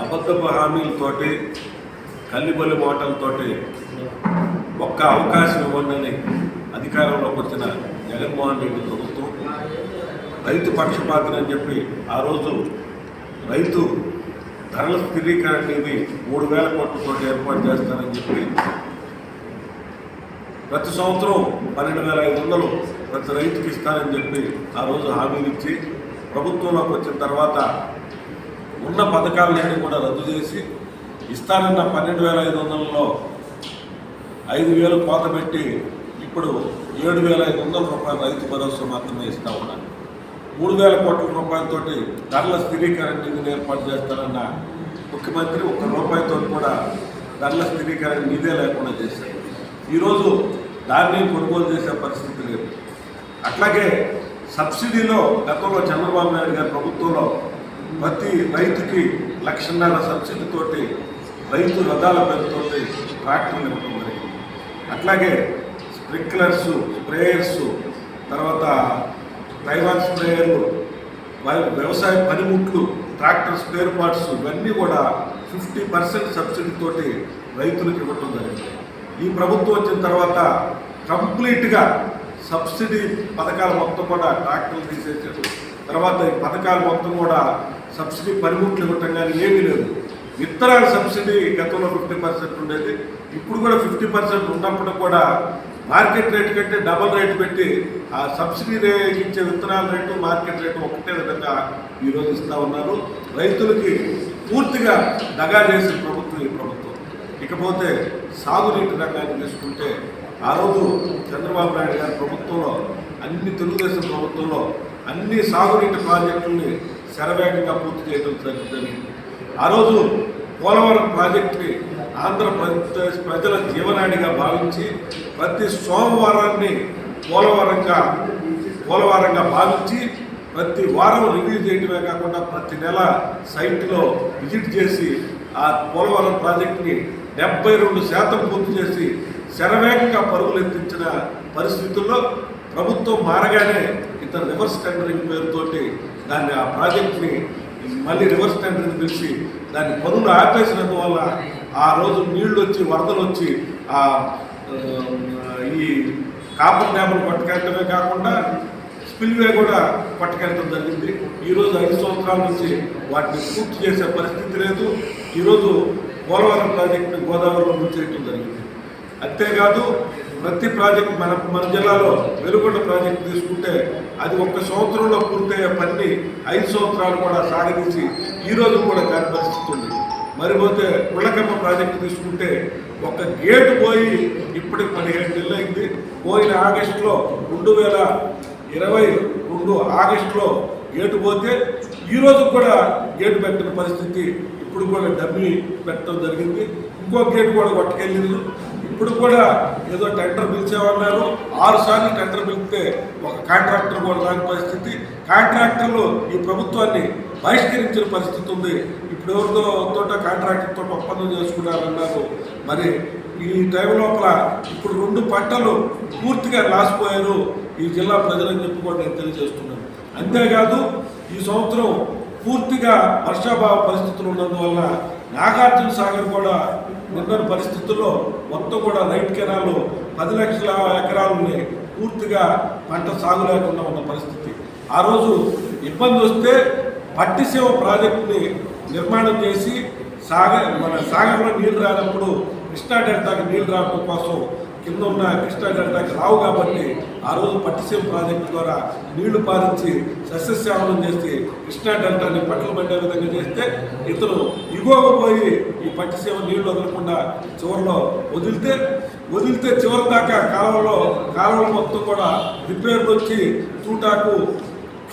అబద్ధపు హామీలతోటి కల్లిబొల్లి మాటలతోటి ఒక్క అవకాశం ఇవ్వండి అధికారంలోకి వచ్చిన జగన్మోహన్ రెడ్డి ప్రభుత్వం రైతు పక్షపాతం అని చెప్పి ఆ రోజు రైతు ధరల స్థిరీకరణ అనేది మూడు వేల కోట్లతో ఏర్పాటు చేస్తానని చెప్పి ప్రతి సంవత్సరం పన్నెండు వేల ఐదు వందలు ప్రతి రైతుకి ఇస్తానని చెప్పి ఆ రోజు హామీలు ఇచ్చి ప్రభుత్వంలోకి వచ్చిన తర్వాత ఉన్న పథకాలన్నీ కూడా రద్దు చేసి ఇస్తానన్న పన్నెండు వేల ఐదు వందలలో ఐదు వేలు కోత పెట్టి ఇప్పుడు ఏడు వేల ఐదు వందల రూపాయల రైతు భరోసా మాత్రమే ఇస్తా ఉన్నాను మూడు వేల కోట్ల రూపాయలతోటి ధరల స్థిరీకరణ నిధిని ఏర్పాటు చేస్తానన్న ముఖ్యమంత్రి ఒక్క రూపాయితో కూడా ధరల స్థిరీకరణ నిధే లేకుండా చేశారు ఈరోజు దాన్ని కొనుగోలు చేసే పరిస్థితి లేదు. అట్లాగే సబ్సిడీలో గతంలో చంద్రబాబు నాయుడు గారి ప్రభుత్వంలో ప్రతి రైతుకి లక్షన్నర సబ్సిడీతోటి రైతు రథాల పేరుతోటి ట్రాక్టర్లు ఇవ్వడం జరిగింది. అట్లాగే స్ప్రింక్లర్స్ స్ప్రేయర్స్ తర్వాత టైవాన్ స్ప్రేయర్లు వ్యవసాయ పనిముట్లు ట్రాక్టర్ స్పేర్ పార్ట్స్ ఇవన్నీ కూడా ఫిఫ్టీ పర్సెంట్ సబ్సిడీతోటి రైతులకు ఇవ్వటం జరిగింది. ఈ ప్రభుత్వం వచ్చిన తర్వాత కంప్లీట్గా సబ్సిడీ పథకాలు మొత్తం కూడా ట్రాక్టర్లు తీసేసారు తర్వాత ఈ పథకాలు మొత్తం కూడా సబ్సిడీ పనిముట్లు ఇవ్వటం కానీ ఏమీ లేదు. విత్తనాల సబ్సిడీ గతంలో ఫిఫ్టీ పర్సెంట్ ఉండేది. ఇప్పుడు కూడా ఫిఫ్టీ పర్సెంట్ ఉన్నప్పుడు కూడా మార్కెట్ రేట్ కంటే డబల్ రేట్ పెట్టి ఆ సబ్సిడీ ఇచ్చే విత్తనాల రేటు మార్కెట్ రేటు ఒకటే విధంగా ఈరోజు ఇస్తూ ఉన్నారు. రైతులకి పూర్తిగా దగా చేసిన ప్రభుత్వం ఈ ప్రభుత్వం. ఇకపోతే సాగునీటి రంగాన్ని తీసుకుంటే ఆ రోజు చంద్రబాబు నాయుడు గారి ప్రభుత్వంలో అన్ని తెలుగుదేశం ప్రభుత్వంలో అన్ని సాగునీటి ప్రాజెక్టుల్ని శరవేగంగా పూర్తి చేయడం జరిగింది ఆ రోజు పోలవరం ప్రాజెక్టుని ఆంధ్రప్రదేశ్ ప్రజల జీవనాడిగా భావించి ప్రతి సోమవారాన్ని పోలవరంగా పోలవరంగా భావించి ప్రతి వారం రివ్యూ చేయడమే కాకుండా ప్రతి నెల సైట్లో విజిట్ చేసి ఆ పోలవరం ప్రాజెక్టుని డెబ్బై రెండు శాతం పూర్తి చేసి శరవేగంగా పరుగులు ఎత్తించిన పరిస్థితుల్లో ప్రభుత్వం మారగానే ఇతను రివర్స్ టెండరింగ్ పేరుతోటి దాన్ని ఆ ప్రాజెక్ట్ని మళ్ళీ రివర్స్ టెండరింగ్ పిలిచి దాన్ని పనులు ఆపేసినందువల్ల ఆ రోజు నీళ్ళు వచ్చి వరదలు వచ్చి ఆ ఆ, ఈ కాపర్ డ్యాములు పట్టుకెళ్ళటమే కాకుండా స్పిల్వే కూడా పట్టుకెళ్ళడం జరిగింది. ఈరోజు ఐదు సంవత్సరాల నుంచి వాటిని పూర్తి చేసే పరిస్థితి లేదు. ఈరోజు పోలవరం ప్రాజెక్టుని గోదావరిలో ముంచేయటం జరిగింది. అంతేకాదు ప్రతి ప్రాజెక్ట్ మన మన జిల్లాలో వెలుగొండ ప్రాజెక్ట్ తీసుకుంటే అది ఒక్క సంవత్సరంలో పూర్తయ్యే పని ఐదు సంవత్సరాలు కూడా సాగదీసి ఈ రోజు కూడా దాని పరిస్థితి ఉంది. మరి పోతే ఉళ్ళకమ్మ ప్రాజెక్టు తీసుకుంటే ఒక గేటు పోయి ఇప్పటికి పదిహేడు నెలలు అయింది. పోయిన ఆగస్టులో రెండు వేల ఇరవై రెండు ఆగస్టులో గేటు పోతే ఈ రోజు కూడా గేటు పెట్టిన పరిస్థితి ఇప్పుడు కూడా డబ్బీ పెట్టడం జరిగింది. ఇంకో గేటు కూడా పట్టుకెళ్ళింది. ఇప్పుడు కూడా ఏదో టెండర్ పిలిచేవన్నారు ఆరు సార్లు టెండర్ పిలిస్తే ఒక కాంట్రాక్టర్ కూడా రాని పరిస్థితి. కాంట్రాక్టర్లు ఈ ప్రభుత్వాన్ని బహిష్కరించిన పరిస్థితి ఉంది. ఇప్పుడు ఎవరితో తోట కాంట్రాక్టర్తో ఒప్పందం చేసుకున్నారన్నారు. మరి ఈ టైం లోపల ఇప్పుడు రెండు పంటలు పూర్తిగా లాసిపోయారు ఈ జిల్లా ప్రజలని చెప్పి కూడా నేను తెలియజేస్తున్నాను. అంతేకాదు ఈ సంవత్సరం పూర్తిగా వర్షాభావ పరిస్థితులు ఉన్నందువల్ల నాగార్జున సాగర్ కూడా నిన్న పరిస్థితుల్లో మొత్తం కూడా రైట్ కెనాలు పది లక్షల ఎకరాలని పూర్తిగా పంట సాగు లేకుండా ఉన్న పరిస్థితి. ఆ రోజు ఇబ్బంది వస్తే పట్టిసేవ ప్రాజెక్టుని నిర్మాణం చేసి సాగర్ మన సాగర్లో నీళ్ళు రానప్పుడు కృష్ణా డెల్టాకి నీళ్ళు రావడం కోసం కింద ఉన్న కృష్ణా డెల్టాకి రావు కాబట్టి ఆ రోజు పట్టిసీమ ప్రాజెక్టు ద్వారా నీళ్ళు పారించి సస్యశ్యామలం చేసి కృష్ణా డెల్టాని పట్టలు పడే విధంగా చేస్తే ఇతను ఇగోగ పోయి ఈ పట్టిసీమ నీళ్ళు వదలకుండా చివరిలో వదిలితే వదిలితే చివరి దాకా కాలువలో కాలువలు మొత్తం కూడా రిపేర్లు వచ్చి చూటాకు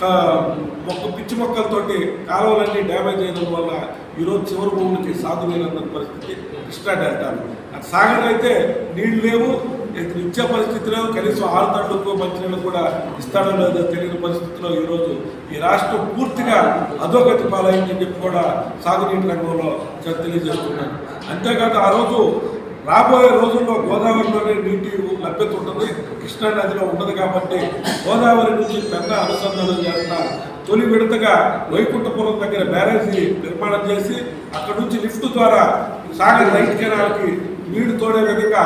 కా- మొక్క పిచ్చి మొక్కలతోటి కాలువలన్నీ డ్యామేజ్ అయిన వల్ల ఈరోజు చివరి భూములకి సాగు లేనంత పరిస్థితి కృష్ణా డెల్టాలు అటు సాగర్ అయితే నీళ్ళు లేవు ఇచ్చే పరిస్థితిలో కనీసం ఆరు తండ్రులకు మంచినీళ్ళు కూడా ఇస్తాడో లేదో తెలియని పరిస్థితిలో ఈరోజు ఈ రాష్ట్రం పూర్తిగా అధోగతి పాలైందని చెప్పి కూడా సాగునీటి రంగంలో తెలియజేస్తున్నాను. అంతేకాదు ఆ రోజు రాబోయే రోజుల్లో గోదావరిలోనే నీటి లభ్యత ఉంటుంది కృష్ణా నదిలో ఉండదు కాబట్టి గోదావరి నుంచి పెద్ద అనుసంధానం చేస్తున్న తొలి విడతగా వైకుంఠపురం దగ్గర బ్యారేజీ నిర్మాణం చేసి అక్కడ నుంచి లిఫ్ట్ ద్వారా సాగర్ రైట్ కెనాల్కి నీళ్ళు తోడే విధంగా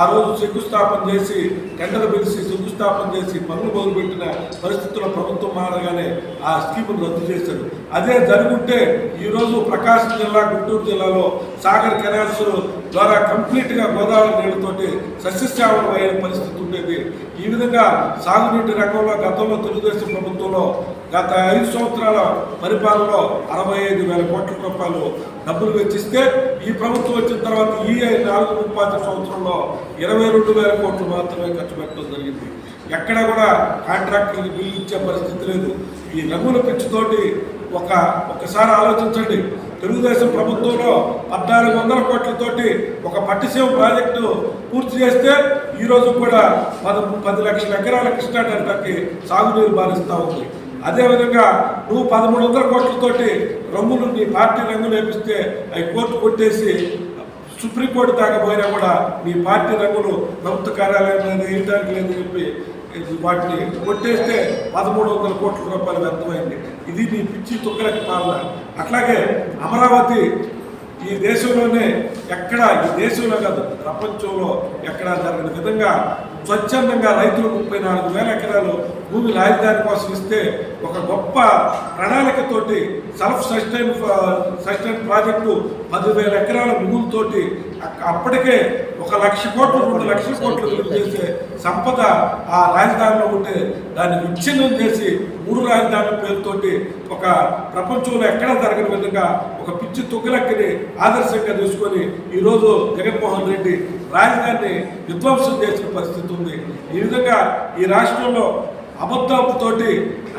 ఆ రోజు శంకుస్థాపన చేసి టెండర్ పిలిచి శంకుస్థాపన చేసి పనులు మొదలుపెట్టిన పరిస్థితుల్లో ప్రభుత్వం మారగానే ఆ స్కీమును రద్దు చేశారు. అదే జరుగుంటే ఈరోజు ప్రకాశం జిల్లా గుంటూరు జిల్లాలో సాగర్ కెనాల్స్ ద్వారా కంప్లీట్గా గోదావరి నీళ్ళతోటి సస్యశ్యామలం అయ్యే పరిస్థితి ఉండేది. ఈ విధంగా సాగునీటి రంగంలో గతంలో తెలుగుదేశం ప్రభుత్వంలో గత ఐదు సంవత్సరాల పరిపాలనలో అరవై ఐదు వేల కోట్ల రూపాయలు డబ్బులు వెచ్చిస్తే ఈ ప్రభుత్వం వచ్చిన తర్వాత ఈ నాలుగు ముప్పై సంవత్సరంలో ఇరవై రెండు వేల కోట్లు మాత్రమే ఖర్చు పెట్టడం జరిగింది. ఎక్కడ కూడా కాంట్రాక్టర్కి బిల్లు ఇచ్చే పరిస్థితి లేదు. ఈ రంగుల పిచ్చితోటి ఒక ఒకసారి ఆలోచించండి. తెలుగుదేశం ప్రభుత్వంలో పద్నాలుగు వందల కోట్లతోటి ఒక పట్టిసీమ ప్రాజెక్టు పూర్తి చేస్తే ఈరోజు కూడా పద పది లక్షల ఎకరాల కృష్ణా డెల్టాకి సాగునీరు బాధిస్తూ ఉంది. అదేవిధంగా నువ్వు పదమూడు వందల కోట్లతోటి రంగులు నీ పార్టీ రంగులు వేపిస్తే అవి కోర్టు కొట్టేసి సుప్రీంకోర్టు దాకా పోయినా కూడా మీ పార్టీ రంగులు ప్రభుత్వ కార్యాలయం మీద వేయటానికి లేదని చెప్పి వాటిని కొట్టేస్తే పదమూడు వందల కోట్ల రూపాయలు వ్యర్థమైంది. ఇది మీ పిచ్చి తుక్కలకి పాలన. అట్లాగే అమరావతి ఈ దేశంలోనే ఎక్కడ ఈ దేశంలో కాదు ప్రపంచంలో ఎక్కడా జరగని విధంగా స్వచ్ఛందంగా రైతులు ముప్పై నాలుగు వేల ఎకరాలు భూమి రాజధాని కోసం ఇస్తే ఒక గొప్ప ప్రణాళికతోటి సెల్ఫ్ సస్టైన్ సస్టైన్ ప్రాజెక్టు పదివేల ఎకరాల భూములతోటి అప్పటికే ఒక లక్ష కోట్లు రెండు లక్షల కోట్లు చేసే సంపద ఆ రాజధానిలో ఉంటే దాన్ని విచ్ఛిన్నం చేసి మూడు రాజధానుల పేరుతోటి ఒక ప్రపంచంలో ఎక్కడా జరగని విధంగా ఒక పిచ్చి తుగ్గలక్కని ఆదర్శంగా తీసుకొని ఈరోజు జగన్మోహన్ రెడ్డి రాజధానిని విధ్వంసం చేసిన పరిస్థితి ఉంది. ఈ విధంగా ఈ రాష్ట్రంలో అబద్ధంతోటి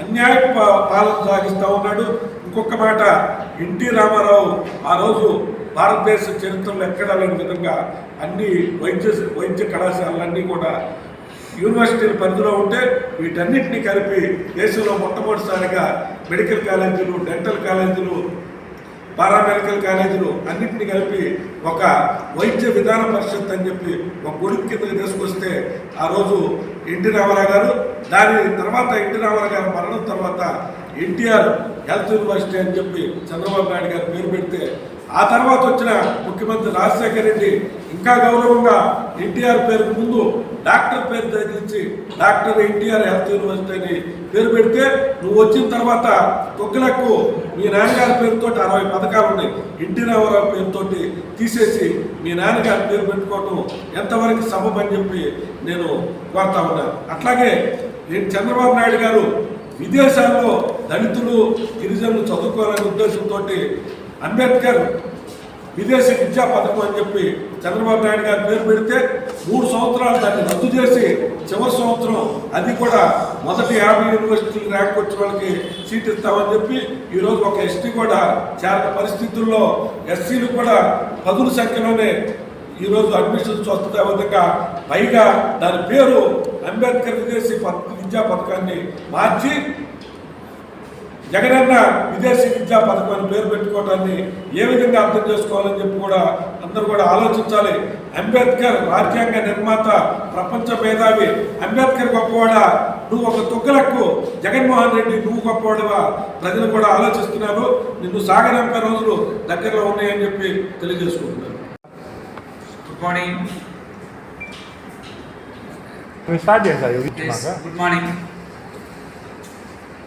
అన్యాయ పా- పాలన సాగిస్తూ ఉన్నాడు. ఇంకొక మాట ఎన్టీ రామారావు ఆ రోజు భారతదేశ చరిత్రలో ఎక్కడా లేని విధంగా అన్ని వైద్య వైద్య కళాశాలలన్నీ కూడా యూనివర్సిటీల పరిధిలో ఉంటే వీటన్నిటిని కలిపి దేశంలో మొట్టమొదటిసారిగా మెడికల్ కాలేజీలు డెంటల్ కాలేజీలు పారామెడికల్ కాలేజీలు అన్నింటినీ కలిపి ఒక వైద్య విధాన పరిషత్ అని చెప్పి ఒక గొడుగు కిందకి తీసుకొస్తే ఆ రోజు ఎన్టీ రామారావు గారు దాని తర్వాత ఎన్టీ రామారావు గారు మరణం తర్వాత ఎన్టీఆర్ హెల్త్ యూనివర్సిటీ అని చెప్పి చంద్రబాబు నాయుడు గారు పేరు పెడితే ఆ తర్వాత వచ్చిన ముఖ్యమంత్రి రాజశేఖర రెడ్డి ఇంకా గౌరవంగా ఎన్టీఆర్ పేరుకు ముందు డాక్టర్ పేరు తగిలించి డాక్టర్ ఎన్టీఆర్ హెల్త్ యూనివర్సిటీ అని పేరు పెడితే నువ్వు వచ్చిన తర్వాత తొక్కులకు మీ నాన్నగారి పేరుతో అరవై పథకాలు ఉన్నాయి. ఎన్టీ రామారావు పేరుతోటి తీసేసి మీ నాన్నగారి పేరు పెట్టుకోవటం ఎంతవరకు సబబ్ చెప్పి నేను కోరుతా ఉన్నాను అట్లాగే నేను చంద్రబాబు నాయుడు గారు విదేశాల్లో దళితులు గిరిజనులు చదువుకోవాలనే ఉద్దేశంతో అంబేద్కర్ విదేశీ విద్యా పథకం అని చెప్పి చంద్రబాబు నాయుడు గారు పేరు పెడితే మూడు సంవత్సరాలు దాన్ని రద్దు చేసి చివరి సంవత్సరం అది కూడా మొదటి యాభై యూనివర్సిటీలు ర్యాంక్ వచ్చిన వాళ్ళకి సీట్ ఇస్తామని చెప్పి ఈరోజు ఒక ఎస్టీ కూడా చేరత పరిస్థితుల్లో ఎస్సీలు కూడా పదుల సంఖ్యలోనే ఈరోజు అడ్మిషన్స్ వస్తున్న విధంగా పైగా దాని పేరు అంబేద్కర్ విదేశీ విద్యా పథకాన్ని మార్చి జగనన్న విదేశీ విద్యా పథకం అని పేరు పెట్టుకోవడాన్ని ఏ విధంగా అర్థం చేసుకోవాలని చెప్పి కూడా అందరూ కూడా ఆలోచించాలి. అంబేద్కర్ రాజ్యాంగ నిర్మాత ప్రపంచ మేధావి. అంబేద్కర్ గొప్పవాడా? నువ్వు ఒక తుగ్గలకు జగన్మోహన్ రెడ్డి నువ్వు గొప్పవాడివా? ప్రజలు కూడా ఆలోచిస్తున్నారు. నిన్ను సాగనంపే రోజులు దగ్గరలో ఉన్నాయని చెప్పి తెలియజేసుకుంటున్నాను. గుడ్ మార్నింగ్ గుడ్ మార్నింగ్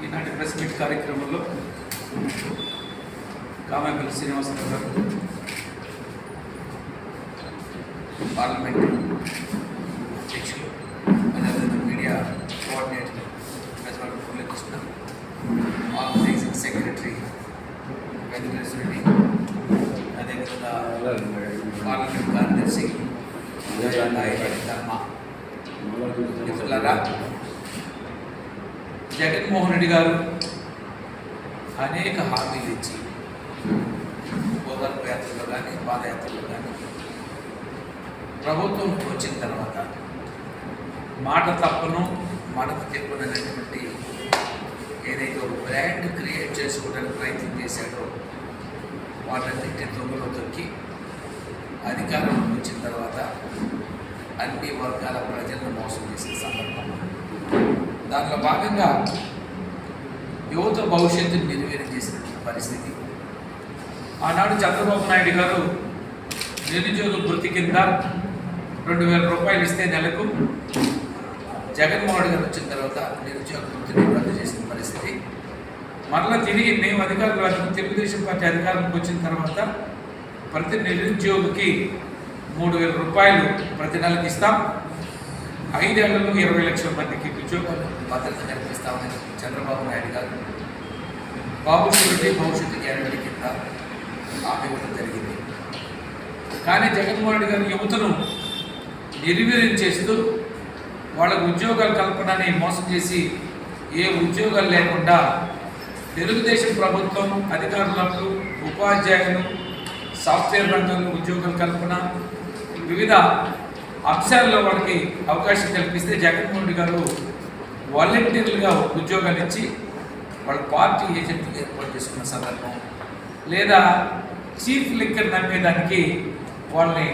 ఈనాటి ప్రెస్ మీట్ కార్యక్రమంలో కామాపల్లి శ్రీనివాసరావు గారు పార్లమెంట్ అధ్యక్షులు అదేవిధంగా మీడియా కోఆర్డినేటర్ ప్రజలకు మురళీకృష్ణ ఆర్గనైజింగ్ సెక్రటరీ వెంకటేశ్వర రెడ్డి అదేవిధంగా పార్లమెంట్ కార్యదర్శి ధర్మ జగన్మోహన్ రెడ్డి గారు అనేక హామీలు ఇచ్చి ఓదార్పు యాత్రలో కానీ పాదయాత్రలో కానీ ప్రభుత్వం వచ్చిన తర్వాత మాట తప్పను మాట తిప్పననేటువంటి ఏదైతే ఒక బ్రాండ్ క్రియేట్ చేసుకోవడానికి ప్రయత్నం చేశాడో వాళ్ళన్నింటి దొంగలో దొరికి అధికారం వచ్చిన తర్వాత అన్ని వర్గాల ప్రజలను మోసం చేసిన సందర్భం. దాంట్లో భాగంగా యువత భవిష్యత్తుని నిర్వీర్యం చేసిన పరిస్థితి. ఆనాడు చంద్రబాబు నాయుడు గారు నిరుద్యోగ వృత్తి కింద రెండు వేల రూపాయలు ఇస్తే నెలకు జగన్మోహన్ గారు వచ్చిన తర్వాత నిరుద్యోగ వృత్తిని రద్దు చేసిన పరిస్థితి. మరలా తిరిగి మేము అధికారులు తెలుగుదేశం పార్టీ అధికారంలోకి వచ్చిన తర్వాత ప్రతి నిరుద్యోగికి మూడు వేల రూపాయలు ప్రతి నెలకు ఇస్తాం. ఐదేళ్ళలో ఇరవై లక్షల మందికి ఉద్యోగాలు భద్రత కల్పిస్తామని చంద్రబాబు నాయుడు గారు బాబు షూరిటీ భవిష్యత్తు గ్యారంటీ కింద హామీ ఇవ్వడం జరిగింది. కానీ జగన్మోహన్ రెడ్డి గారు యువతను నిర్వీర్యం చేస్తూ వాళ్ళకు ఉద్యోగాల కల్పనని మోసం చేసి ఏ ఉద్యోగాలు లేకుండా తెలుగుదేశం ప్రభుత్వం అధికారులకు ఉపాధ్యాయులు సాఫ్ట్వేర్ రంగంలో ఉద్యోగాల కల్పన వివిధ అంశాల్లో వాళ్ళకి అవకాశం కల్పిస్తే జగన్మోహన్ రెడ్డి గారు వాలంటీర్లుగా ఉద్యోగాలు ఇచ్చి వాళ్ళ పార్టీ ఏజెంట్గా ఏర్పాటు చేసుకున్న సందర్భం. లేదా చీఫ్ లిక్కర్ నమ్మేదానికి వాళ్ళని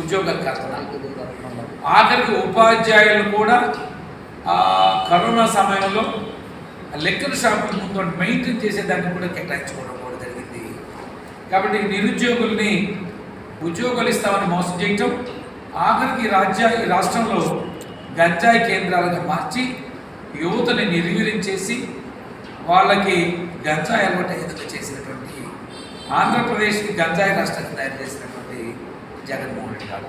ఉద్యోగాలు కల్పన ఆఖరికి ఉపాధ్యాయులు కూడా కరోనా సమయంలో లెక్కల షాపుల ముందు మెయింటైన్ చేసేదాన్ని కూడా కేటాయించుకోవడం కూడా జరిగింది. కాబట్టి నిరుద్యోగుల్ని ఉద్యోగాలు ఇస్తామని మోసం చేయటం ఆఖరికి రాజ్య ఈ రాష్ట్రంలో గంజాయి కేంద్రాలుగా మార్చి యువతని నిర్వీర్యం చేసి వాళ్ళకి గంజాయి అలవాటు ఎదుగు చేసినటువంటి ఆంధ్రప్రదేశ్కి గంజాయి రాష్ట్రాన్ని తయారు చేసినటువంటి జగన్మోహన్ రెడ్డి గారు.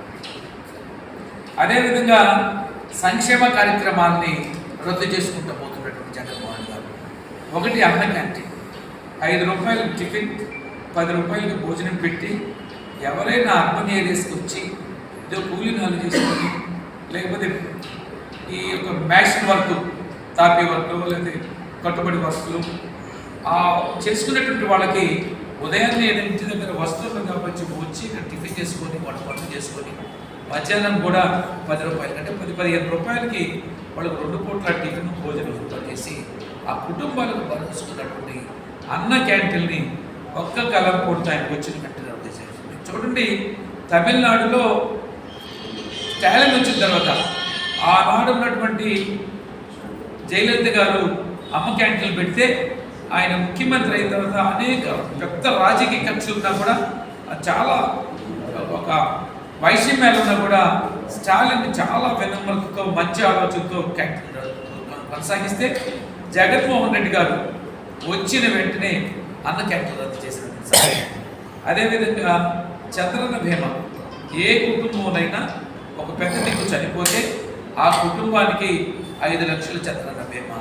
అదేవిధంగా సంక్షేమ కార్యక్రమాల్ని రద్దు చేసుకుంటూ పోతున్నటువంటి జగన్మోహన్ గారు. ఒకటి అన్న క్యాంటీన్. ఐదు రూపాయలు టిఫిన్ పది రూపాయలకి భోజనం పెట్టి ఎవరైనా అర్బన్ ఏరియాస్కి వచ్చి ఏదో కూలీ నాలు చేసుకొని లేకపోతే ఈ యొక్క మ్యాషన్ వర్క్ తాపే వర్క్ లేకపోతే కట్టుబడి వస్తువులు ఆ చేసుకునేటువంటి వాళ్ళకి ఉదయాన్నే ఎనిమిది దగ్గర వస్తువులు కాబట్టి వచ్చి ఇక్కడ టిఫిన్ చేసుకొని వాళ్ళు పనులు చేసుకొని మధ్యాహ్నం కూడా పది రూపాయలు అంటే పది పదిహేను రూపాయలకి వాళ్ళకి రెండు పూట్ల టిఫిన్ భోజనం ఏర్పాటు చేసి ఆ కుటుంబాలకు భరించుకున్నటువంటి అన్న క్యాంటీన్ని ఒక్క కలం పూర్తి ఆయనకు వచ్చిన వెంటనే రద్దు చూడండి తమిళనాడులో టాలెంట్ వచ్చిన తర్వాత ఆనాడు ఉన్నటువంటి జయలలిత గారు అమ్మ క్యాంటీన్లు పెడితే ఆయన ముఖ్యమంత్రి అయిన తర్వాత అనేక పెద్ద రాజకీయ కక్షలు ఉన్నా కూడా చాలా ఒక వైషమ్యాలు ఉన్నా కూడా స్టాలిన్ చాలా వెనుమలతో మంచి ఆలోచనతో కొనసాగిస్తే జగన్మోహన్ రెడ్డి గారు వచ్చిన వెంటనే అన్న క్యాంటీన్ రద్దు చేసిన అదేవిధంగా చంద్రన్న భీమ ఏ కుటుంబంలోనైనా ఒక పెద్ద దిక్కు చనిపోతే ఆ కుటుంబానికి ఐదు లక్షలు చంద్రన్న బీమా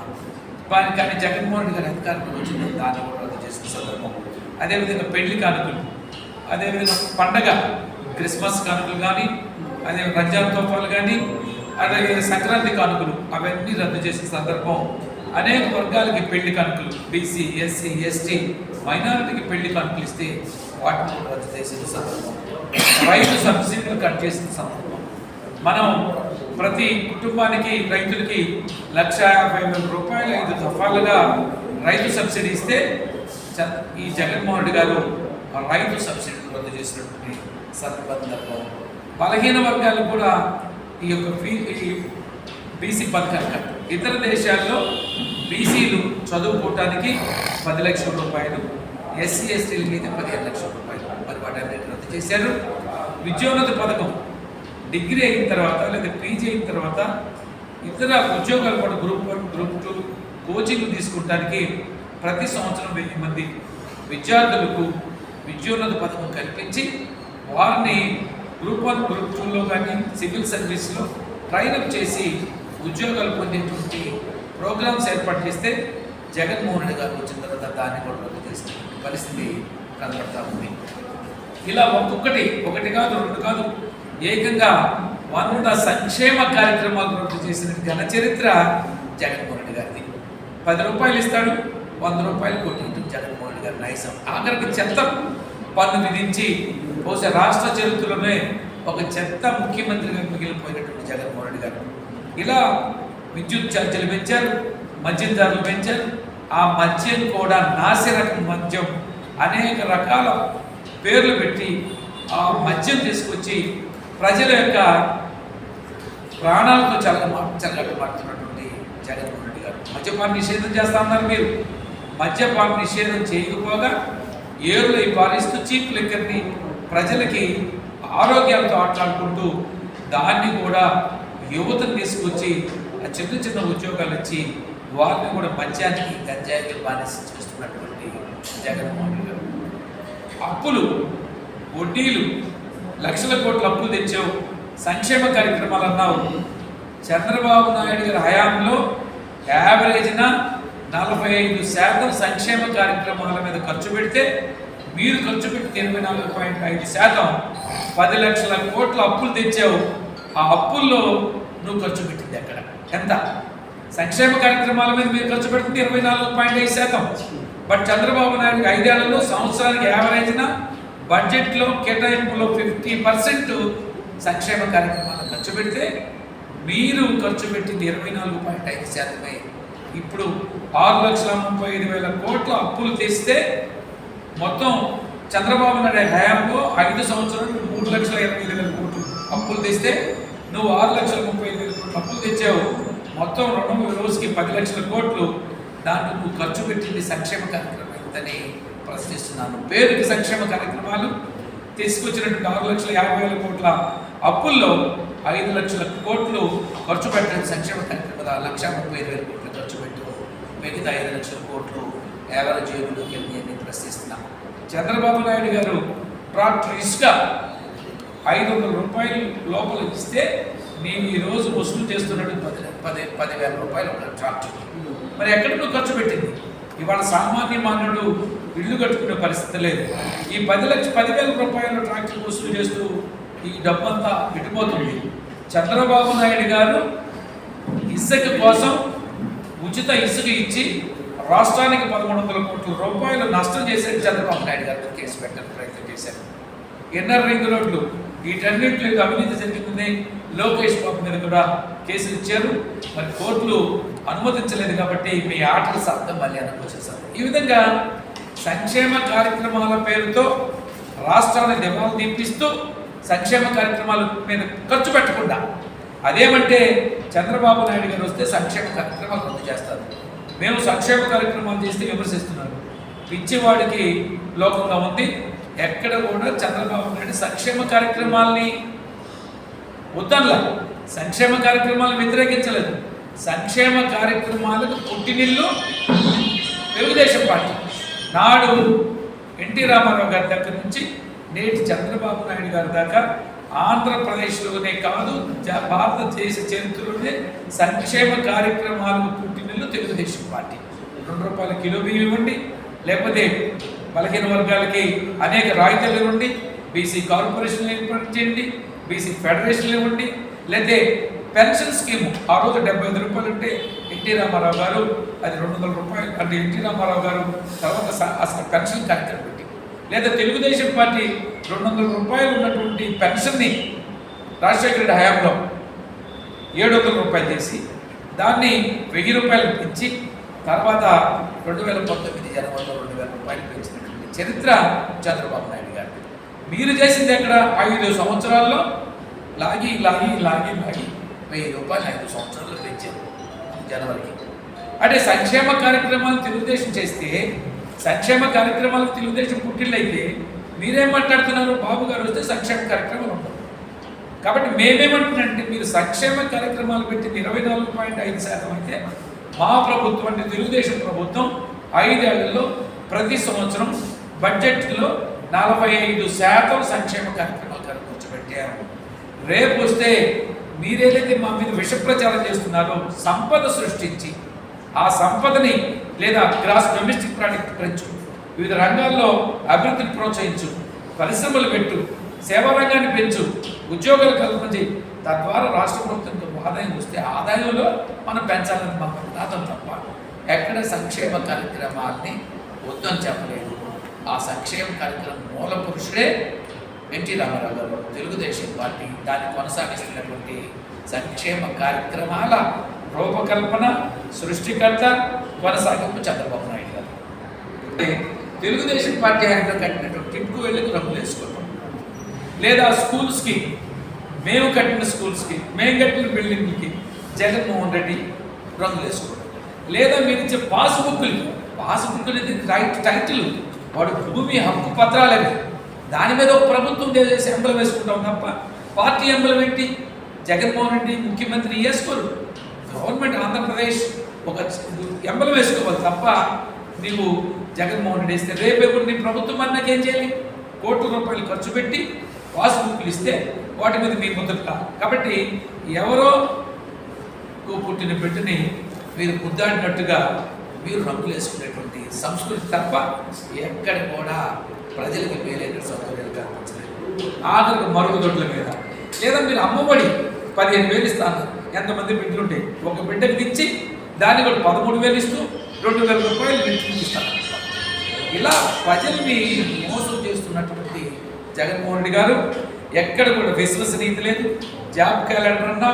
వారి కానీ జగన్మోహన్ గారి అధికారంలో వచ్చిన దాన్ని కూడా రద్దు చేసిన సందర్భం. అదేవిధంగా పెళ్ళి కానుకలు అదేవిధంగా పండగ క్రిస్మస్ కానుకలు కానీ అదే రంజాన్ తోఫాలు కానీ అదే సంక్రాంతి కానుకలు అవన్నీ రద్దు చేసిన సందర్భం. అనేక వర్గాలకి పెళ్ళి కానుకలు బీసీ ఎస్సీ ఎస్టీ మైనారిటీకి పెళ్ళి కానుకలు ఇస్తే వాటిని రద్దు చేసిన సందర్భం. రైతు సబ్సిడీలు కట్ చేసిన సందర్భం. మనం ప్రతి కుటుంబానికి రైతులకి లక్ష యాభై వేల రూపాయలు ఐదు దఫాలుగా రైతు సబ్సిడీ ఇస్తే ఈ జగన్మోహన్ రెడ్డి గారు రైతు సబ్సిడీ రద్దు చేసినటువంటి సందర్భం బలహీన వర్గాలు కూడా ఈ యొక్క బీసీ పథకాలు ఇతర దేశాల్లో బీసీలు చదువుకోవటానికి పది లక్షల రూపాయలు ఎస్సీ ఎస్టీల మీద పదిహేను లక్షల రూపాయలు. మరి వాటన్నిటి రద్దు చేశారు. విద్యోన్నత పథకం డిగ్రీ అయిన తర్వాత లేదా పీజీ అయిన తర్వాత ఇతర ఉద్యోగాలు కూడా group one group two coaching తీసుకుంటానికి ప్రతి సంవత్సరం వెయ్యి మంది విద్యార్థులకు విద్యోన్నత పథకం కల్పించి వారిని గ్రూప్ వన్ గ్రూప్ టూలో కానీ సివిల్ సర్వీస్లో ట్రైనప్ చేసి ఉద్యోగాలు పొందేటువంటి ప్రోగ్రామ్స్ ఏర్పాటు చేస్తే జగన్మోహన్ రెడ్డి గారు వచ్చిన తర్వాత దాన్ని కూడా రద్దు చేసిన పరిస్థితి కనబడతా ఉంది. ఇలా ఒక్కొక్కటి ఒకటి కాదు రెండు కాదు ఏకంగా వంద సంక్షేమ కార్యక్రమాలు రద్దు చేసిన ఘన చరిత్ర జగన్మోహన్ రెడ్డి గారిది. పది రూపాయలు ఇస్తాడు వంద రూపాయలు కొట్టి జగన్మోహన్ రెడ్డి గారి నైసం ఆఖరికి చెత్త పన్ను విధించి బహుశా రాష్ట్ర చరిత్రలోనే ఒక చెత్త ముఖ్యమంత్రిగా మిగిలిపోయినటువంటి జగన్మోహన్ రెడ్డి గారు. ఇలా విద్యుత్ ఛార్జీలు పెంచారు మద్యం ధరలు పెంచారు. ఆ మద్యం కూడా నాసిరకం మద్యం అనేక రకాల పేర్లు పెట్టి ఆ మద్యం తీసుకొచ్చి ప్రజల యొక్క ప్రాణాలతో చల్ల చల్లగా జగన్మోహన్ రెడ్డి గారు. మద్యపాన నిషేధం చేస్తా ఉన్నారు మీరు. మద్యపాన నిషేధం చేయకపోగా ఏరులు పాలిస్తూ చీప్ లిక్కర్ని ప్రజలకి ఆరోగ్యాలతో ఆటలాడుకుంటూ దాన్ని కూడా యువతను తీసుకొచ్చి ఆ చిన్న చిన్న ఉద్యోగాలు ఇచ్చి వారిని కూడా మద్యానికి గంజాయికి బానిస చేస్తున్నటువంటి జగన్మోహన్ రెడ్డి గారు. అప్పులు వడ్డీలు లక్షల కోట్ల అప్పులు తెచ్చావు. సంక్షేమ కార్యక్రమాలు అన్నావు. చంద్రబాబు నాయుడు గారి హయాంలో యావరేజ్న నలభై ఐదు శాతం సంక్షేమ కార్యక్రమాల మీద ఖర్చు పెడితే మీరు ఖర్చు పెట్టి ఇరవై నాలుగు పాయింట్ ఐదు శాతం. పది లక్షల కోట్ల అప్పులు తెచ్చావు. ఆ అప్పుల్లో నువ్వు ఖర్చు పెట్టింది ఎక్కడ? ఎంత? సంక్షేమ కార్యక్రమాల మీద మీరు ఖర్చు పెడుతుంది ఇరవై నాలుగు పాయింట్ ఐదు శాతం. బట్ చంద్రబాబు నాయుడు ఐదేళ్ళలో సంవత్సరానికి యావరేజ్న బడ్జెట్లో కేటాయింపులో ఫిఫ్టీ పర్సెంట్ సంక్షేమ కార్యక్రమాలు ఖర్చు పెడితే మీరు ఖర్చు పెట్టింది ఇరవై నాలుగు పాయింట్ ఐదు శాతమే. ఇప్పుడు ఆరు లక్షల ముప్పై ఐదు వేల కోట్ల అప్పులు తెస్తే మొత్తం చంద్రబాబు నాయుడు హయాంలో ఐదు సంవత్సరాలు మూడు లక్షల ఇరవై ఐదు వేల కోట్లు అప్పులు తెస్తే నువ్వు ఆరు లక్షల ముప్పై ఐదు వేల కోట్లు అప్పులు తెచ్చావు. మొత్తం రుణం రోజుకి పది లక్షల కోట్లు దాంట్లో నువ్వు ఖర్చు పెట్టింది సంక్షేమ కార్యక్రమం ఎంతనే ప్రశ్నిస్తున్నాను. పేరుకి సంక్షేమ కార్యక్రమాలు తీసుకొచ్చినటువంటి ఆరు లక్షల యాభై వేల కోట్ల అప్పుల్లో ఐదు లక్షల కోట్లు ఖర్చు పెట్టడం సంక్షేమ కార్యక్రమాల లక్ష ముప్పై ఐదు వేల కోట్లు ఖర్చు పెట్టు. మిగతా ఐదు లక్షల కోట్లు ఎవరి జేబులోకి వెళ్ళి ప్రశ్నిస్తున్నాం. చంద్రబాబు నాయుడు గారు ట్రాక్టర్ ఇసుక ఐదు వందల రూపాయలు లోపల ఇస్తే నేను ఈ రోజు వసూలు చేస్తున్నట్టు పది పది పదివేల రూపాయలు ఒక ట్రాక్టర్. మరి ఎక్కడ నువ్వు ఖర్చు పెట్టింది? ఇవాళ సామాన్య మానవుడు ఇల్లు కట్టుకునే పరిస్థితి లేదు. ఈ పది లక్ష పదివేల రూపాయలు ట్రాక్టర్ వసూలు చేస్తూ ఈ డబ్బంతా ఇటుపోతుంది చంద్రబాబు నాయుడు గారు ఇసుక కోసం ఉచిత ఇసుక ఇచ్చి రాష్ట్రానికి పదమూడు వందల కోట్ల రూపాయలు నష్టం చేసే చంద్రబాబు నాయుడు గారు కేసు పెట్టడానికి ప్రయత్నం చేశారు. ఎన్ఆర్ రింగ్ రోడ్లు వీటన్నింటిలో అవినీతి జరుగుతుంది లోకేష్ బాబు మీద కూడా కేసులు ఇచ్చారు. మరి కోర్టులు అనుమతించలేదు కాబట్టి మీ ఆటల శబ్దం మళ్ళీ అనుకోసేసారు ఈ విధంగా సంక్షేమ కార్యక్రమాల పేరుతో రాష్ట్రాన్ని దివాలు తీపిస్తూ సంక్షేమ కార్యక్రమాల మీద ఖర్చు పెట్టకుండా అదేమంటే చంద్రబాబు నాయుడు గారు వస్తే సంక్షేమ కార్యక్రమాలు రద్దు చేస్తారు. మేము సంక్షేమ కార్యక్రమాలు చేస్తే విమర్శిస్తున్నారు. పిచ్చివాడికి లోకంగా ఉంది. ఎక్కడ కూడా చంద్రబాబు నాయుడు సంక్షేమ కార్యక్రమాల్ని వద్దనలా సంక్షేమ కార్యక్రమాలను వ్యతిరేకించలేదు. సంక్షేమ కార్యక్రమాలకు పుట్టినిల్లు తెలుగుదేశం పార్టీ. నాడు ఎన్టీ రామారావు గారి దగ్గర నుంచి నేటి చంద్రబాబు నాయుడు గారి దాకా ఆంధ్రప్రదేశ్లోనే కాదు భారతదేశ చరిత్రలోనే సంక్షేమ కార్యక్రమాలకు పుట్టినిల్లు తెలుగుదేశం పార్టీ. రెండు రూపాయల కిలో బియ్యం ఇవ్వండి లేకపోతే బలహీన వర్గాలకి అనేక రాయితీలు ఇవ్వండి బీసీ కార్పొరేషన్లు ఏర్పాటు చేయండి బీసీ ఫెడరేషన్లు ఇవ్వండి లేదా పెన్షన్ స్కీమ్. ఆ రోజు డెబ్బై ఐదు రూపాయలు ఉంటే ఎన్టీ రామారావు గారు అది రెండు వందల రూపాయలు. అంటే ఎన్టీ రామారావు గారు తర్వాత అసలు పెన్షన్ కార్యక్రమం పెట్టి. లేదా తెలుగుదేశం పార్టీ రెండు వందల రూపాయలు ఉన్నటువంటి పెన్షన్ని రాజశేఖర రెడ్డి హయాంలో ఏడు వందల రూపాయలు చేసి దాన్ని వెయ్యి రూపాయలు పెంచి తర్వాత రెండు వేల పంతొమ్మిది జనవరిలో రెండు వేల రూపాయలు పెంచినటువంటి చరిత్ర చంద్రబాబు నాయుడు మీరు చేసింది ఎక్కడ? ఐదు సంవత్సరాల్లో? లాగి లాగి లాగి లాగి. వెయ్యి రూపాయలు ఐదు సంవత్సరాలు పెంచారు జనవరికి. అంటే సంక్షేమ కార్యక్రమాలు తెలుగుదేశం చేస్తే సంక్షేమ కార్యక్రమాలు తెలుగుదేశం పుట్టిళ్ళైతే మీరేం మాట్లాడుతున్నారు? బాబు గారు వస్తే సంక్షేమ కార్యక్రమాలు ఉండవు కాబట్టి మేమేమంటున్నాంటే మీరు సంక్షేమ కార్యక్రమాలు పెట్టింది ఇరవై నాలుగు పాయింట్ ఐదు శాతం అయితే మా ప్రభుత్వం అంటే తెలుగుదేశం ప్రభుత్వం ఐదేళ్ళలో ప్రతి సంవత్సరం బడ్జెట్లో నలభై ఐదు శాతం సంక్షేమ కార్యక్రమాలు ఖర్చుపెట్టారు రేపు వస్తే మీరేదైతే మా మీద విష ప్రచారం చేస్తున్నారో సంపద సృష్టించి ఆ సంపదని లేదా గ్రాస్ డొమెస్టిక్ ప్రాడక్ట్ పెంచు వివిధ రంగాల్లో అభివృద్ధిని ప్రోత్సహించు పరిశ్రమలు పెట్టు సేవా రంగాన్ని పెంచు ఉద్యోగాలు కల్పించి తద్వారా రాష్ట్ర ప్రభుత్వంతో ఆదాయం వస్తే ఆదాయంలో మనం పెంచాలని మాకు నాదం తప్ప ఎక్కడ సంక్షేమ కార్యక్రమాల్ని వద్దని చెప్పలేదు ఆ సంక్షేమ కార్యక్రమం మూల పురుషుడే ఎన్టీ రామారావు గారు. తెలుగుదేశం పార్టీ దాన్ని కొనసాగిస్తున్నటువంటి సంక్షేమ కార్యక్రమాల రూపకల్పన సృష్టికర్త కొనసాగింపు చంద్రబాబు నాయుడు గారు. తెలుగుదేశం పార్టీ ఆయన కట్టినటువంటి టిట్కు వెళ్ళి రంగులు వేసుకోవటం లేదా స్కూల్స్కి మేము కట్టిన స్కూల్స్కి మేము కట్టిన బిల్డింగ్కి జగన్మోహన్ రెడ్డి రంగులు వేసుకోవడం లేదా మీరు ఇచ్చే పాస్బుక్లు పాస్బుక్ అనేది రైట్ టైటిల్ వాడు భూమి హక్కు పత్రాలవి. దాని మీద ఒక ప్రభుత్వం చేసి ఎంబలం వేసుకుంటాం తప్ప పార్టీ ఎంబలం ఏంటి? జగన్మోహన్ రెడ్డి ముఖ్యమంత్రి వేసుకోరు గవర్నమెంట్ ఆంధ్రప్రదేశ్ ఒక ఎంబలం వేసుకోవాలి తప్ప నీవు జగన్మోహన్ రెడ్డి వేస్తే రేపు నీ ప్రభుత్వం అన్నాకేం చేయాలి? కోట్ల రూపాయలు ఖర్చు పెట్టి పాస్బుక్లు ఇస్తే వాటి మీద మీ ముద్రట కాబట్టి ఎవరో పుట్టిన బిడ్డని మీరు ముద్దాడినట్టుగా మీరు రంగులు వేసుకునేటువంటి సంస్కృతి తప్ప ఎక్కడ కూడా ప్రజలకు మేలైన సౌకర్యాలు కల్పించలేదు. ఆఖరికి మరుగుదొడ్ల మీద. లేదా మీరు అమ్మఒడి పదిహేను వేలు ఇస్తాను. ఎంతమంది బిడ్డలుంటే ఒక బిడ్డకి ఇచ్చి దాన్ని కూడా పదమూడు వేలు ఇస్తూ రెండు వేల రూపాయలు ఇస్తాను. ఇలా ప్రజల్ని మోసం చేస్తున్నటువంటి జగన్మోహన్ రెడ్డి గారు ఎక్కడ కూడా విశ్వసనీయత లేదు. జాబ్ క్యాలెండర్ అన్నా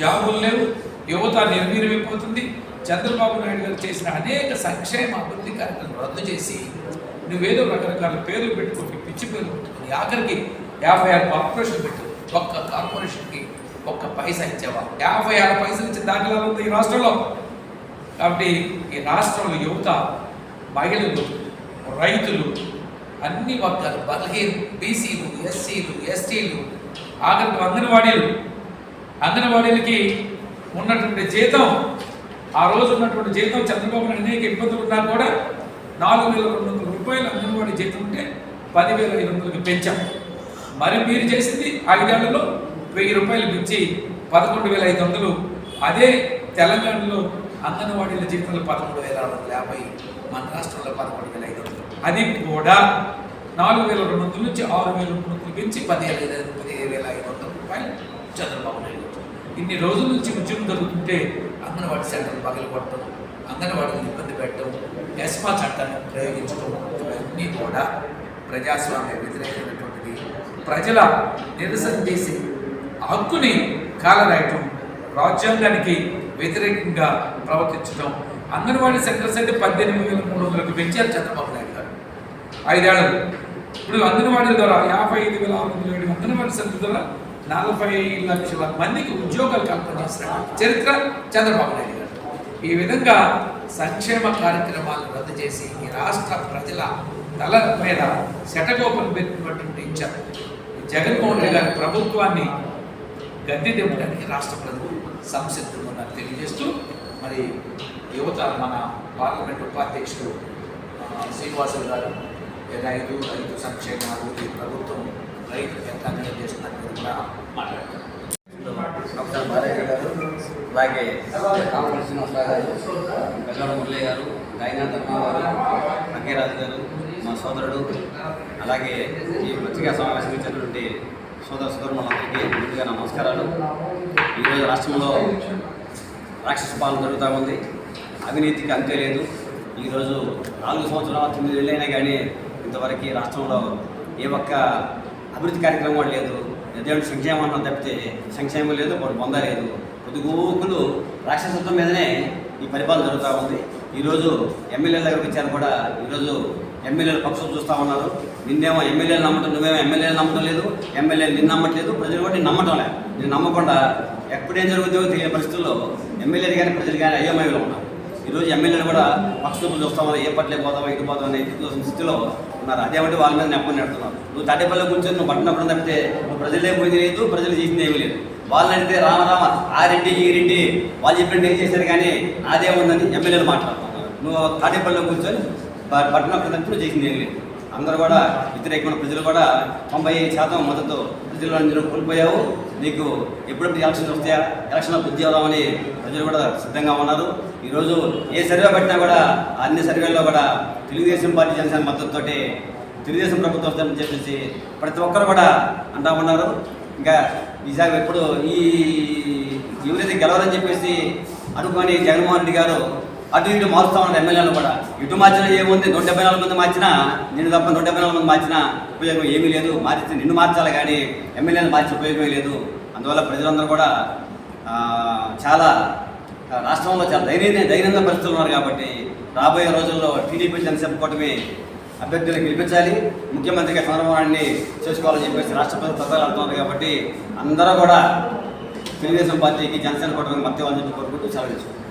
జాబులు లేవు. యువత నిర్వీర్యమైపోతుంది. చంద్రబాబు నాయుడు గారు చేసిన అనేక సంక్షేమ అభివృద్ధి కార్యక్రమాలు రద్దు చేసి నువ్వేదో రకరకాల పేర్లు పెట్టుకొని పిచ్చి పేర్లు పెట్టుకుని ఆఖరికి యాభై ఆరు కార్పొరేషన్ పెట్టు ఒక్క కార్పొరేషన్కి ఒక్క పైసా ఇచ్చేవా? యాభై ఆరు పైసలు ఇచ్చే దాఖలాలు ఉంది ఈ రాష్ట్రంలో. కాబట్టి ఈ రాష్ట్రంలో యువత మహిళలు రైతులు అన్ని వర్గాలు బలహీన బీసీలు ఎస్సీలు ఎస్టీలు ఆఖరికి అంగన్వాడీలు. అంగన్వాడీలకి ఉన్నటువంటి జీతం ఆ రోజు ఉన్నటువంటి జీతం చంద్రబాబు అనేక ఇబ్బందులు ఉన్నా కూడా నాలుగు వేల రెండు వందల రూపాయలు అంగన్వాడీ జీతం ఉంటే పదివేల ఐదు వందలకి పెంచాం. మరి మీరు చేసింది ఐదేళ్ళలో వెయ్యి రూపాయలు పెంచి పదకొండు వేల ఐదు వందలు. అదే తెలంగాణలో అంగన్వాడీల జీతంలో పదమూడు వేల ఆరు వందల యాభై మన రాష్ట్రంలో పదకొండు వేల ఐదు వందలు. అది కూడా నాలుగు వేల రెండు వందల నుంచి ఆరు వేల రెండు వందలు పెంచి పదిహేను వేల పదిహేను వేల ఐదు వందల రూపాయలు చంద్రబాబు నాయుడు ఇన్ని రోజుల నుంచి ఉద్యమం జరుగుతుంటే అంగన్వాడీ సెంటర్ పగలు కొట్టడం అంగన్వాడీని ఇబ్బంది పెట్టడం ఎస్మా చట్టాన్ని ప్రయోగించడం ఇవన్నీ కూడా ప్రజాస్వామ్య వ్యతిరేకమైనటువంటిది. ప్రజల నిరసన చేసి హక్కుని కాలరాయటం రాజ్యాంగానికి వ్యతిరేకంగా ప్రవర్తించడం అంగన్వాడీ సెంటర్స్ అయితే పద్దెనిమిది వేల మూడు వందలకు పెంచారు చంద్రబాబు నాయుడు గారు. ఐదేళ్ళు ఇప్పుడు అంగన్వాడీల ద్వారా యాభై ఐదు వేల ఆరు వందల ఏడు అంగన్వాడీ సెంటర్ ద్వారా నలభై లక్షల మందికి ఉద్యోగాలు కల్పన చేసిన చరిత్ర చంద్రబాబు నాయుడు గారు. ఈ విధంగా సంక్షేమ కార్యక్రమాలను రద్దు చేసి ఈ రాష్ట్ర ప్రజల తల మీద శటకోపం పెట్టినటువంటి ఇచ్చారు జగన్మోహన్ రెడ్డి గారి ప్రభుత్వాన్ని గద్దె దింపడానికి రాష్ట్ర ప్రజలు సంసిద్ధంగా ఉన్నారు. తెలియజేస్తూ మరి యువత మన పార్లమెంట్ ఉపాధ్యక్షుడు శ్రీనివాసులు గారు ఈ రైతు రైతు సంక్షేమాలు ఈ ప్రభుత్వం రైతు ఎంత అన్యాయం చేస్తున్నట్టు కూడా మాట్లాడతారు. డాక్టర్ బాలయ్య గారు అలాగే కామరాజ్ శ్రీనివాసరావు గారు గజాడ మురళి గారు గాయనాథ్ అమ్మ గారు అగ్గేరాజు గారు మా సోదరుడు అలాగే ఈ పత్రికా సమావేశం ఇచ్చినటువంటి సోదర సోదరులందరికీ ముందుగా నమస్కారాలు. ఈరోజు రాష్ట్రంలో రాక్షస పాలన జరుగుతూ ఉంది. అవినీతికి అంతే లేదు. ఈరోజు నాలుగు సంవత్సరాలు తొమ్మిది ఏళ్ళైనా కానీ ఇంతవరకు ఈ రాష్ట్రంలో ఏ ఒక్క అభివృద్ధి కార్యక్రమం కూడా లేదు. దేవుడి సంక్షేమం అన్నం తప్పితే సంక్షేమం లేదు వాడు పొందలేదు కొద్ది కొద్దిగోకులు రాక్షసత్వం మీదనే ఈ పరిపాలన జరుగుతూ ఉంది. ఈరోజు ఎమ్మెల్యేల దగ్గరకు వచ్చారు కూడా ఈరోజు ఎమ్మెల్యేల పక్షులు చూస్తూ ఉన్నారు. నిన్నేమో ఎమ్మెల్యేలు నమ్మటం నువ్వేమో ఎమ్మెల్యేలు నమ్మటం లేదు ఎమ్మెల్యేలు నిన్ను నమ్మట్లేదు ప్రజలు కూడా నేను నమ్మటం లేదు. నేను నమ్మకుండా ఎప్పుడేం జరుగుతుందో తెలియని పరిస్థితుల్లో ఎమ్మెల్యేలు కానీ ప్రజలు కానీ అయోమయంలో ఉన్నారు. ఈరోజు ఎమ్మెల్యేలు కూడా పక్షులు చూస్తాం ఏ పట్లే పోతావా ఇటు పోతావా అనే స్థితిలో ఉన్నారు అదేమంటే వాళ్ళ మీద నెప్పని నెడుతున్నారు. నువ్వు తాటేపల్లి కూర్చొని నువ్వు పట్టినప్పుడు తప్పితే నువ్వు ప్రజలే పోయింది లేదు ప్రజలు చేసింది ఏమీ లేదు. వాళ్ళని అడిగితే రామరామ ఆ రెడ్డి ఈ రెడ్డి వాళ్ళు చెప్పినట్టు ఏం చేశారు కానీ అదే ఉందని ఎమ్మెల్యేలు మాట్లాడుతున్నారు. నువ్వు తాటేపల్లిలో కూర్చొని పట్టినప్పుడు తప్పితే నువ్వు చేసింది ఏమీ లేదు. అందరూ కూడా వ్యతిరేకమైన ప్రజలు కూడా తొంభై శాతం మద్దతు ప్రజలు అందరూ కోల్పోయావు. నీకు ఎప్పుడెప్పుడు ఎలక్షన్స్ వస్తాయా? ఎలక్షన్లో బుద్ధి అవుదామని ప్రజలు కూడా సిద్ధంగా ఉన్నారు. ఈరోజు ఏ సర్వే పెట్టినా కూడా అన్ని సర్వేల్లో కూడా తెలుగుదేశం పార్టీ జనసేన మద్దతుతోటే తెలుగుదేశం ప్రభుత్వం వస్తుందని చెప్పేసి ప్రతి ఒక్కరు కూడా అంటా ఉన్నారు. ఇంకా విశాఖ ఎప్పుడు ఈ ఎవరైతే గెలవాలని చెప్పేసి అనుకోని జగన్మోహన్ రెడ్డి గారు అటు ఇటు మారుస్తూ ఉన్నారు ఎమ్మెల్యేలు కూడా. ఇటు మార్చినా ఏముంది? నూట డెబ్బై నాలుగు మంది మార్చినా నేను తప్ప నూట డెబ్బై నాలుగు మంది మార్చినా ఉపయోగం ఏమీ లేదు. మార్చి నిన్ను మార్చాలి కానీ ఎమ్మెల్యేలు మార్చే ఉపయోగమే లేదు. అందువల్ల ప్రజలందరూ కూడా చాలా రాష్ట్రంలో చాలా దైనందిన ధైర్యంగా పరిస్థితులు ఉన్నారు కాబట్టి రాబోయే రోజుల్లో టీడీపీ జనసేన కూటమి అభ్యర్థులను గెలిపించాలి. ముఖ్యమంత్రిగా చంద్రబాబు చేసుకోవాలని చెప్పేసి రాష్ట్ర ప్రజలు పథకాలు కాబట్టి అందరూ కూడా తెలుగుదేశం పార్టీకి జనసేన కూటమికి మద్దతు ఇవ్వాలని చెప్పి కోరుకుంటూ సెలవు